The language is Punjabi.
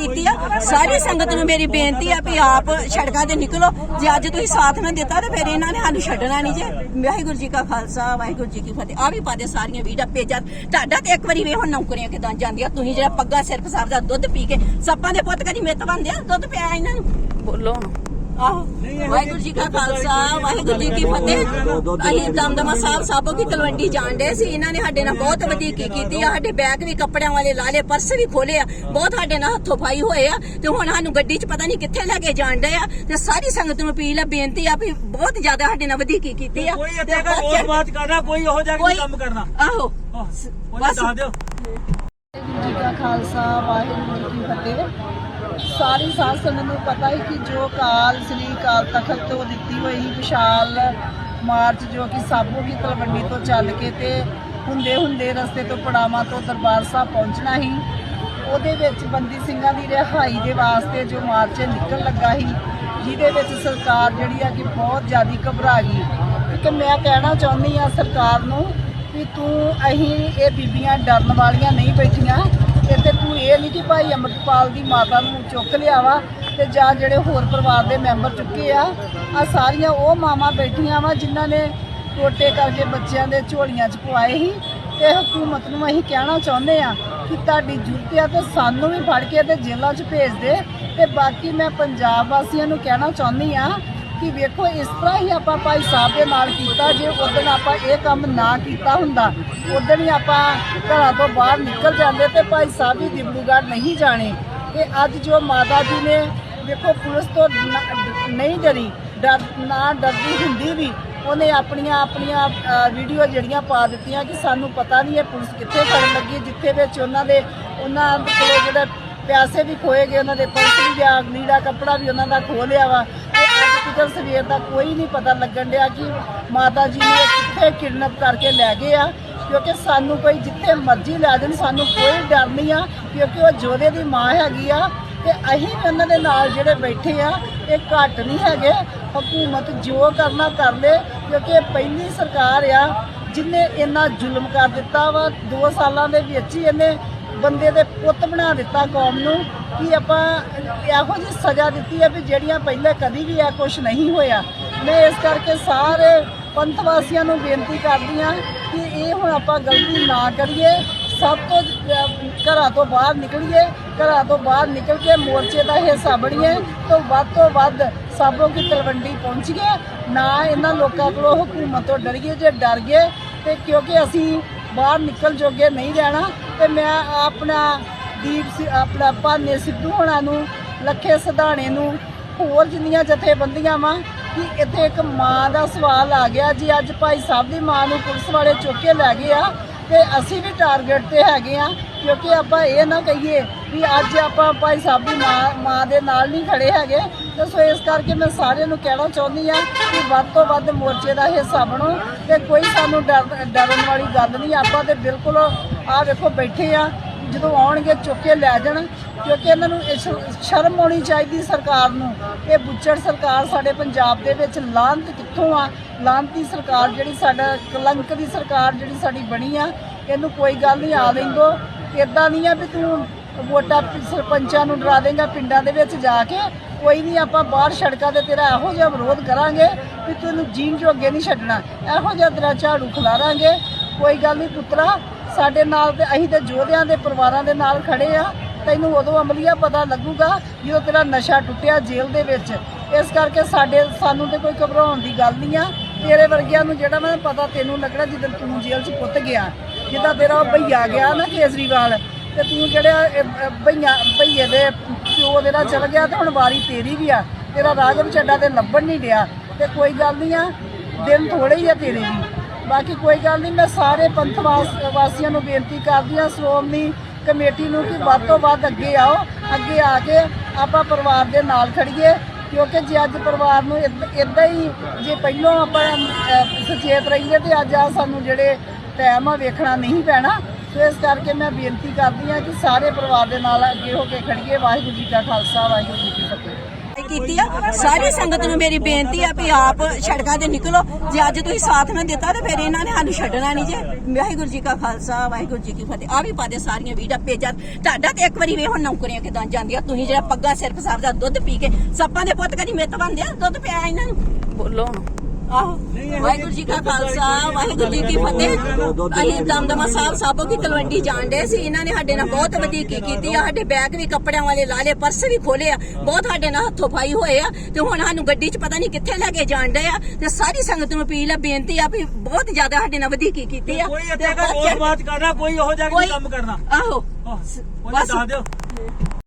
ਕੀਤੀ ਆ। ਸਾਰੀ ਸੰਗਤ ਨੂੰ ਮੇਰੀ ਬੇਨਤੀ ਆ ਵੀ ਆਪ ਸੜਕਾਂ ਤੇ ਨਿਕਲੋ। ਜੇ ਅੱਜ ਤੁਸੀਂ ਸਾਥ ਨਾ ਦਿੱਤਾ ਤੇ ਫਿਰ ਇਹਨਾਂ ਨੇ ਸਾਨੂੰ ਛੱਡਣਾ ਨਹੀਂ ਜੇ। ਵਾਹਿਗੁਰੂ ਜੀ ਕਾ ਖਾਲਸਾ, ਵਾਹਿਗੁਰੂ ਜੀ ਕੀ ਫਤਿਹ। ਆ ਵੀ ਪਾ ਸਾਰੀਆਂ ਵੀਡੀਓ ਪੇਜਾਂ ਤੁਹਾਡਾ ਤੇ ਇੱਕ ਵਾਰੀ ਵੇਖੋ ਨੌਕਰੀਆਂ ਕਿਦਾਂ ਜਾਂਦੀਆਂ? ਤੁਸੀਂ ਜਿਹੜਾ ਪੱਗਾ ਸਿਰ ਪਸਾਰ ਦਾ ਦੁੱਧ ਪੀ ਕੇ, ਸੱਪਾਂ ਦੇ ਪੁੱਤ ਕਦੀ ਮਿੱਤ ਬੰਦੇ ਆ? ਦੁੱਧ ਪਿਆ ਇਹਨਾਂ ਨੂੰ? ਬੋਲੋ। ਆਹੋ। ਵਾਹਿਗੁਰੂ ਜੀ ਕਾ ਖਾਲਸਾ ਵਾਹਿਗੁਰੂ ਜੀ ਕੀ ਫਤਿਹ। ਅਸੀਂ ਦਮਦਮਾ ਸਾਹਿਬ ਸਾਬੋ ਕੀ ਤਲਵੰਡੀ ਜਾਣਦੇ ਸੀ। ਇਹਨਾਂ ਨੇ ਸਾਡੇ ਨਾਲ ਬਹੁਤ ਵਧੀਕੀ ਕੀਤੀ ਆ। ਸਾਡੇ ਬੈਗ ਵੀ ਕੱਪੜਿਆਂ ਵਾਲੇ ਲਾ ਲਏ ਪਰਸ ਵੀ ਖੋਲੇ ਆ। ਬਹੁਤ ਸਾਡੇ ਨਾਲ ਹੱਥੋਂ ਪਾਈ ਹੋਏ ਆ। ਤੇ ਹੁਣ ਸਾਨੂੰ ਗੱਡੀ 'ਚ ਪਤਾ ਨਹੀਂ ਕਿੱਥੇ ਲੈ ਕੇ ਜਾਣਦੇ ਆ। ਤੇ ਸਾਰੀ ਸੰਗਤ ਨੂੰ ਅਪੀਲ ਆ ਬੇਨਤੀ ਆ ਵੀ ਬਹੁਤ ਜ਼ਿਆਦਾ ਸਾਡੇ ਨਾਲ ਵਧੀਕੀ ਕੀਤੀ ਆ। ਕੋਈ ਇੱਥੇ ਦਾ ਬਹੁਤ ਹੋਰ ਬਾਤ ਕਰਨਾ ਕੋਈ ਇਹੋ ਜਿਹਾ ਕੰਮ ਕਰਨਾ। ਆਹੋ। ਕੋਈ ਬਸ। ਦੱਸ ਦਿਓ। ਵਾਹਿਗੁਰੂ ਜੀ ਕਾ ਖਾਲਸਾ ਵਾਹਿਗੁਰੂ ਜੀ ਕੀ ਫਤਿਹ। ਸਾਰੀ ਸਾਧ ਨੂੰ ਪਤਾ ਹੈ ਕਿ ਜੋ ਕਾਲ, ਸ੍ਰੀ ਕਾਲ ਤਖਤ ਤੋਂ ਦਿੱਤੀ ਹੋਈ ਵਿਸ਼ਾਲ ਮਾਰਚ ਜੋ ਕਿ ਸਾਬੋ ਕੀ ਤਲਵੰਡੀ ਤੋਂ ਚੱਲ ਕੇ ਤੇ ਹੁੰਦੇ ਹੁੰਦੇ ਰਸਤੇ ਤੋਂ ਪੜਾਵਾਂ ਤੋਂ ਦਰਬਾਰ ਸਾਹਿਬ ਪਹੁੰਚਣਾ ਹੀ ਉਹਦੇ ਵਿੱਚ ਬੰਦੀ ਸਿੰਘਾਂ ਦੀ ਰਿਹਾਈ ਦੇ ਵਾਸਤੇ ਜੋ ਮਾਰਚ ਨਿਕਲ ਲੱਗਾ ਸੀ, ਜਿਹਦੇ ਵਿੱਚ ਸਰਕਾਰ ਜਿਹੜੀ ਆ ਕਿ ਬਹੁਤ ਜ਼ਿਆਦਾ ਘਬਰਾ ਗਈ ਕਿ ਮੈਂ ਕਹਿਣਾ ਚਾਹੁੰਦੀ ਆ ਸਰਕਾਰ ਨੂੰ ਵੀ ਤੂੰ ਅਸੀਂ ਇਹ ਬੀਬੀਆਂ ਡਰਨ ਵਾਲੀਆਂ ਨਹੀਂ ਬੈਠੀਆਂ, ਇੱਥੇ ਤੂੰ ਇਹ ਨਹੀਂ ਕਿ ਭਾਈ ਅੰਮ੍ਰਿਤਪਾਲ ਦੀ ਮਾਤਾ ਨੂੰ ਚੁੱਕ ਲਿਆ ਵਾ ਤੇ ਜਾਂ ਜਿਹੜੇ ਹੋਰ ਪਰਿਵਾਰ ਦੇ ਮੈਂਬਰ ਚੁੱਕੇ ਆ ਆ ਸਾਰੀਆਂ ਉਹ ਮਾਵਾਂ ਬੈਠੀਆਂ ਵਾ ਜਿਨ੍ਹਾਂ ਨੇ ਟੋਟੇ ਕਰਕੇ ਬੱਚਿਆਂ ਦੇ ਝੋਲੀਆਂ 'ਚ ਪਵਾਏ ਸੀ। ਤੇ ਹਕੂਮਤ ਨੂੰ ਅਸੀਂ ਕਹਿਣਾ ਚਾਹੁੰਦੇ ਆ ਕਿ ਤੁਹਾਡੀ ਜ਼ਰੂਰਤ ਆ ਤੇ ਸਾਨੂੰ ਵੀ ਫੜ ਕੇ ਤੇ ਜੇਲ੍ਹਾਂ 'ਚ ਭੇਜ ਦੇ। ਤੇ ਬਾਕੀ ਮੈਂ ਪੰਜਾਬ ਵਾਸੀਆਂ ਨੂੰ ਕਹਿਣਾ ਚਾਹੁੰਦੀ ਆ ਕਿ ਵੇਖੋ, ਇਸ ਤਰ੍ਹਾਂ ਹੀ ਆਪਾਂ ਭਾਈ ਸਾਹਿਬ ਦੇ ਨਾਲ ਕੀਤਾ, ਜੇ ਉਦੋਂ ਆਪਾਂ ਇਹ ਕੰਮ ਨਾ ਕੀਤਾ ਹੁੰਦਾ ਉਦੋਂ ਹੀ ਆਪਾਂ ਘਰਾਂ ਤੋਂ ਬਾਹਰ ਨਿਕਲ ਜਾਂਦੇ ਤੇ ਭਾਈ ਸਾਹਿਬ ਵੀ ਦਿਬੜੂਗੜ੍ਹ ਨਹੀਂ ਜਾਣੇ। ਤੇ ਅੱਜ ਜੋ ਮਾਤਾ ਜੀ ਨੇ ਵੇਖੋ, ਪੁਲਿਸ ਤੋਂ ਨਹੀਂ ਡਰੀ, ਡਰ, ਨਾ ਡਰਦੀ ਹੁੰਦੀ ਵੀ, ਉਹਨੇ ਆਪਣੀਆਂ ਆਪਣੀਆਂ ਵੀਡੀਓ ਜਿਹੜੀਆਂ ਪਾ ਦਿੱਤੀਆਂ ਕਿ ਸਾਨੂੰ ਪਤਾ ਨਹੀਂ ਇਹ ਪੁਲਿਸ ਕਿੱਥੇ ਕਰਨ ਲੱਗੀ, ਜਿੱਥੇ ਵਿੱਚ ਉਹਨਾਂ ਦੇ, ਉਹਨਾਂ ਕੋਲੇ ਜਿਹੜਾ ਪੈਸੇ ਵੀ ਖੋਏ ਗਏ, ਉਹਨਾਂ ਦੇ ਪਰਸ ਵੀ ਗਿਆ ਨੀੜਾ ਕੱਪੜਾ ਵੀ ਉਹਨਾਂ ਦਾ ਖੋਹ ਲਿਆ ਵਾ। ਤੇ ਸਵੇਰ ਦਾ ਕੋਈ ਨਹੀਂ ਪਤਾ ਲੱਗਣ ਡਿਆ ਕਿ ਮਾਤਾ ਜੀ ਨੇ ਕਿੱਥੇ ਕਿਡਨੈਪ ਕਰਕੇ ਲੈ ਗਏ ਆ, ਕਿਉਂਕਿ ਸਾਨੂੰ ਕੋਈ ਜਿੱਥੇ ਮਰਜ਼ੀ ਲੈ ਦੇਣ ਸਾਨੂੰ ਕੋਈ ਡਰ ਨਹੀਂ ਆ, ਕਿਉਂਕਿ ਉਹ ਜੋਦੇ ਦੀ ਮਾਂ ਹੈਗੀ ਆ ਤੇ ਅਸੀਂ ਵੀ ਉਹਨਾਂ ਦੇ ਨਾਲ ਜਿਹੜੇ ਬੈਠੇ ਆ, ਇਹ ਘੱਟ ਨਹੀਂ ਹੈਗੇ, ਹਕੂਮਤ ਜੋ ਕਰਨਾ ਕਰ ਲੇ, ਕਿਉਂਕਿ ਇਹ ਪਹਿਲੀ ਸਰਕਾਰ ਆ, ਜਿਨੇ ਇੰਨਾ ਜ਼ੁਲਮ ਕਰ ਦਿੱਤਾ ਵਾ 2 ਸਾਲਾਂ ਦੇ ਵਿੱਚ ਹੀ ਇਹਨੇ ਬੰਦੇ ਦੇ ਪੁੱਤ ਬਣਾ ਦਿੱਤਾ ਕੌਮ ਨੂੰ ਕਿ ਆਪਾਂ ਇਹੋ ਜਿਹੀ ਸਜ਼ਾ ਦਿੱਤੀ ਹੈ ਵੀ ਜਿਹੜੀਆਂ ਪਹਿਲਾਂ ਕਦੀ ਵੀ ਇਹ ਕੁਝ ਨਹੀਂ ਹੋਇਆ। ਮੈਂ ਇਸ ਕਰਕੇ ਸਾਰੇ ਪੰਥ ਵਾਸੀਆਂ ਨੂੰ ਬੇਨਤੀ ਕਰਦੀ ਹਾਂ ਕਿ ਇਹ ਹੁਣ ਆਪਾਂ ਗਲਤੀ ਨਾ ਕਰੀਏ, ਸਭ ਤੋਂ ਘਰਾਂ ਤੋਂ ਬਾਹਰ ਨਿਕਲੀਏ, ਘਰਾਂ ਤੋਂ ਬਾਹਰ ਨਿਕਲ ਕੇ ਮੋਰਚੇ ਦਾ ਹਿੱਸਾ ਬਣੀਏ, ਤੋਂ ਵੱਧ ਤੋਂ ਵੱਧ ਸਾਬੋ ਕੀ ਤਲਵੰਡੀ ਪਹੁੰਚੀਏ ਨਾ ਇਹਨਾਂ ਲੋਕਾਂ ਕੋਲੋਂ ਹਕੂਮਤ ਤੋਂ ਡਰੀਏ ਜੇ ਡਰ ਗਏ, ਤੇ ਕਿਉਂਕਿ ਅਸੀਂ ਬਾਹਰ ਨਿਕਲ ਜੋਗੇ ਨਹੀਂ ਰਹਿਣਾ ਤੇ ਮੈਂ ਆਪਣਾ ਦੀਪ ਸਿ- ਆਪਣਾ ਭਾਨੇ ਸਿੱਧੂ ਹੋਣਾ ਨੂੰ, ਲੱਖੇ ਸਧਾਣੇ ਨੂੰ ਹੋਰ ਜਿੰਨੀਆਂ ਜਥੇਬੰਦੀਆਂ ਵਾਂ ਕਿ ਇੱਥੇ ਇੱਕ ਮਾਂ ਦਾ ਸਵਾਲ ਆ ਗਿਆ ਜੀ। ਅੱਜ ਭਾਈ ਸਾਹਿਬ ਦੀ ਮਾਂ ਨੂੰ ਪੁਲਿਸ ਵਾਲੇ ਚੁੱਕ ਕੇ ਲੈ ਗਏ ਆ ਤੇ ਅਸੀਂ ਵੀ ਟਾਰਗੇਟ ਤੇ ਹੈਗੇ ਆ। ਕਿਉਂਕਿ ਆਪਾਂ ਇਹ ਨਾ ਕਹੀਏ ਵੀ ਅੱਜ ਆਪਾਂ ਭਾਈ ਸਾਹਿਬ ਦੀ ਮਾਂ ਮਾਂ ਦੇ ਨਾਲ ਨਹੀਂ ਖੜੇ ਹੈਗੇ। ਤੇ ਸੋ ਇਸ ਕਰਕੇ ਮੈਂ ਸਾਰਿਆਂ ਨੂੰ ਕਹਿਣਾ ਚਾਹੁੰਦੀ ਆ ਕਿ ਵੱਧ ਤੋਂ ਵੱਧ ਮੋਰਚੇ ਦਾ ਹਿੱਸਾ ਬਣੋ ਤੇ ਕੋਈ ਸਾਨੂੰ ਡਰ, ਡਰਨ ਵਾਲੀ ਗੱਲ ਨਹੀਂ। ਆਪਾਂ ਤੇ ਬਿਲਕੁਲ ਆਹ ਵੇਖੋ ਬੈਠੇ ਆ, ਜਦੋਂ ਆਉਣਗੇ ਚੁੱਕ ਕੇ ਲੈ ਜਾਣ, ਕਿਉਂਕਿ ਇਹਨਾਂ ਨੂੰ ਸ਼ਰਮ ਆਉਣੀ ਚਾਹੀਦੀ ਸਰਕਾਰ ਨੂੰ। ਇਹ ਬੁੱਚੜ ਸਰਕਾਰ ਸਾਡੇ ਪੰਜਾਬ ਦੇ ਵਿੱਚ ਲਾਂਤ ਕਿੱਥੋਂ ਆ? ਲਾਂਤੀ ਸਰਕਾਰ ਜਿਹੜੀ ਸਾਡਾ ਕਲੰਕ ਦੀ ਸਰਕਾਰ ਜਿਹੜੀ ਸਾਡੀ ਬਣੀ ਆ, ਇਹਨੂੰ ਕੋਈ ਗੱਲ ਨਹੀਂ, ਆ ਲੈਂਦੋ। ਇਦਾਂ ਨਹੀਂ ਆ ਵੀ ਤੂੰ ਵੋਟਾਂ ਸਰਪੰਚਾਂ ਨੂੰ ਡਰਾ ਦੇਂਗਾ ਪਿੰਡਾਂ ਦੇ ਵਿੱਚ ਜਾ ਕੇ। ਕੋਈ ਨਹੀਂ ਆਪਾਂ ਬਾਹਰ ਸੜਕਾਂ ਤੇ ਤੇਰਾ ਇਹੋ ਜਿਹਾ ਵਿਰੋਧ ਕਰਾਂਗੇ ਵੀ ਤੈਨੂੰ ਜੀਣ ਜੋਗੇ ਨਹੀਂ ਛੱਡਣਾ। ਇਹੋ ਜਿਹਾ ਤੇਰਾ ਝਾੜੂ ਖਿਲਾਰਾਂਗੇ। ਕੋਈ ਗੱਲ ਨਹੀਂ ਪੁੱਤਰਾ, ਸਾਡੇ ਨਾਲ ਤੇ ਅਸੀਂ ਤੇ ਯੋਧਿਆਂ ਦੇ ਪਰਿਵਾਰਾਂ ਦੇ ਨਾਲ ਖੜੇ ਆ। ਤੈਨੂੰ ਉਦੋਂ ਅਮਲੀਆ ਪਤਾ ਲੱਗੂਗਾ ਜਦੋਂ ਤੇਰਾ ਨਸ਼ਾ ਟੁੱਟਿਆ ਜੇਲ੍ਹ ਦੇ ਵਿੱਚ। ਇਸ ਕਰਕੇ ਸਾਡੇ, ਸਾਨੂੰ ਤੇ ਕੋਈ ਘਬਰਾਉਣ ਦੀ ਗੱਲ ਨਹੀਂ ਆ। ਤੇਰੇ ਵਰਗਿਆਂ ਨੂੰ ਜਿਹੜਾ ਮੈਂ ਪਤਾ ਤੈਨੂੰ ਲੱਗਣਾ ਜਦੋਂ ਤੂੰ ਜੇਲ੍ਹ 'ਚ ਪੁੱਤ ਗਿਆ। ਜਿੱਦਾਂ ਤੇਰਾ ਉਹ ਭਈਆ ਗਿਆ ਨਾ ਕੇਸਰੀਵਾਲ ਤੇ ਤੂੰ ਜਿਹੜਾ ਇਹ, ਅਹ, ਭਈਆ ਭਈਏ ਦੇ ਪਿਓ ਦੇ ਨਾਲ ਚਲ ਗਿਆ ਤੇ ਹੁਣ ਵਾਰੀ ਤੇਰੀ ਵੀ ਆ। ਤੇਰਾ ਰਾਗਵ ਚੱਡਾ ਤੇ ਲੱਭਣ ਨਹੀਂ ਡਿਆ। ਤੇ ਕੋਈ ਗੱਲ ਨਹੀਂ ਆ ਦਿਨ ਥੋੜੇ ਹੀ ਆ ਤੇਰੇ ਵੀ। ਬਾਕੀ ਕੋਈ ਗੱਲ ਨਹੀਂ ਮੈਂ ਸਾਰੇ ਪੰਥ ਵਾਸ- ਵਾਸੀਆਂ ਨੂੰ ਬੇਨਤੀ ਕਰਦੀ ਹਾਂ ਸ਼੍ਰੋਮਣੀ ਕਮੇਟੀ ਨੂੰ ਕਿ ਵੱਧ ਤੋਂ ਵੱਧ ਅੱਗੇ ਆਓ ਅੱਗੇ ਆ ਕੇ ਆਪਾਂ ਪਰਿਵਾਰ ਦੇ ਨਾਲ ਖੜੀਏ ਕਿਉਂਕਿ ਜੇ ਅੱਜ ਪਰਿਵਾਰ ਨੂੰ ਇਦਾਂ ਹੀ ਜੇ ਪਹਿਲਾਂ ਆਪਾਂ ਅਹ, ਸੁਚੇਤ ਰਹੀਏ ਤੇ ਅੱਜ ਆ ਸਾਨੂੰ ਜਿਹੜੇ ਟਾਈਮ ਆ ਵੇਖਣਾ ਨਹੀਂ ਪੈਣਾ। ਸੋ ਇਸ ਕਰਕੇ ਮੈਂ ਬੇਨਤੀ ਕਰਦੀ ਹਾਂ ਕਿ ਸਾਰੇ ਪਰਿਵਾਰ ਦੇ ਨਾਲ ਅੱਗੇ ਹੋ ਕੇ ਖੜੀਏ ਵਾਹਿਗੁਰੂ ਜੀ ਕਾ ਖਾਲਸਾ ਵਾਹਿਗੁਰੂ ਜੀ ਕੀ ਫਤਿਹ। ਕੀਤੀ ਆ? ਸਾਰੀ ਸੰਗਤ ਨੂੰ ਮੇਰੀ ਬੇਨਤੀ ਆ ਵੀ ਆਪ ਸੜਕਾਂ ਤੇ ਨਿਕਲੋ। ਜੇ ਅੱਜ ਤੁਸੀਂ ਸਾਥ ਨਾ ਦਿੱਤਾ ਤੇ ਫਿਰ ਇਹਨਾਂ ਨੇ ਸਾਨੂੰ ਛੱਡਣਾ ਨਹੀਂ ਜੇ। ਵਾਹਿਗੁਰੂ ਜੀ ਕਾ ਖਾਲਸਾ ਵਾਹਿਗੁਰੂ ਜੀ ਕੀ ਫਤਿਹ। ਆ ਵੀ ਪਾਦੇ ਸਾਰੀਆਂ ਵੀਡੀਓ ਪੇਜਾਂ। ਤੁਹਾਡਾ ਤੇ ਇੱਕ ਵਾਰੀ ਵੇਖੋ ਨੌਕਰੀਆਂ ਕਿਦਾਂ ਜਾਂਦੀਆਂ। ਤੁਸੀਂ ਜਿਹੜਾ ਪੱਗਾ ਸਿਰ ਫਸਾਰ ਦਾ ਦੁੱਧ ਪੀ ਕੇ ਸੱਪਾਂ ਦੇ ਪੁੱਤ ਕਦੀ ਮਿੱਤ ਬੰਦੇ ਆ? ਦੁੱਧ ਪਿਆ ਇਹਨਾਂ ਨੂੰ? ਬੋਲੋ। ਆਹੋ। ਵਾਹਿਗੁਰੂ ਜੀ ਕਾ ਖਾਲਸਾ ਵਾਹਿਗੁਰੂ ਜੀ ਕੀ ਫਤਿਹ। ਅਸੀਂ ਦਮਦਮਾ ਸਾਹਿਬ ਸਾਬੋ ਕੀ ਤਲਵੰਡੀ ਜਾਣਦੇ ਸੀ। ਇਹਨਾਂ ਨੇ ਸਾਡੇ ਨਾਲ ਬਹੁਤ ਵਧੀਕੀ ਕੀਤੀ ਆ। ਸਾਡੇ ਬੈਗ ਵੀ ਕੱਪੜਿਆਂ ਵਾਲੇ ਲਾ ਲਏ ਪਰਸ ਵੀ ਖੋਲੇ ਆ। ਬਹੁਤ ਸਾਡੇ ਨਾਲ ਹੱਥੋਂ ਪਾਈ ਹੋਏ ਆ। ਤੇ ਹੁਣ ਸਾਨੂੰ ਗੱਡੀ 'ਚ ਪਤਾ ਨਹੀਂ ਕਿੱਥੇ ਲੈ ਕੇ ਜਾਣਦੇ ਆ। ਤੇ ਸਾਰੀ ਸੰਗਤ ਨੂੰ ਅਪੀਲ ਆ ਬੇਨਤੀ ਆ ਵੀ ਬਹੁਤ ਜ਼ਿਆਦਾ ਸਾਡੇ ਨਾਲ ਵਧੀਕੀ ਕੀਤੀ ਆ। ਕੋਈ ਇੱਥੇ ਰੋਜ਼ ਬਾਤ ਕਰਨਾ ਕੋਈ ਜਿਹਾ ਕੋਈ- ਨਹੀਂ ਕੰਮ ਕਰਨਾ। ਆਹੋ। ਬਸ। ਦੱਸ ਦਿਓ।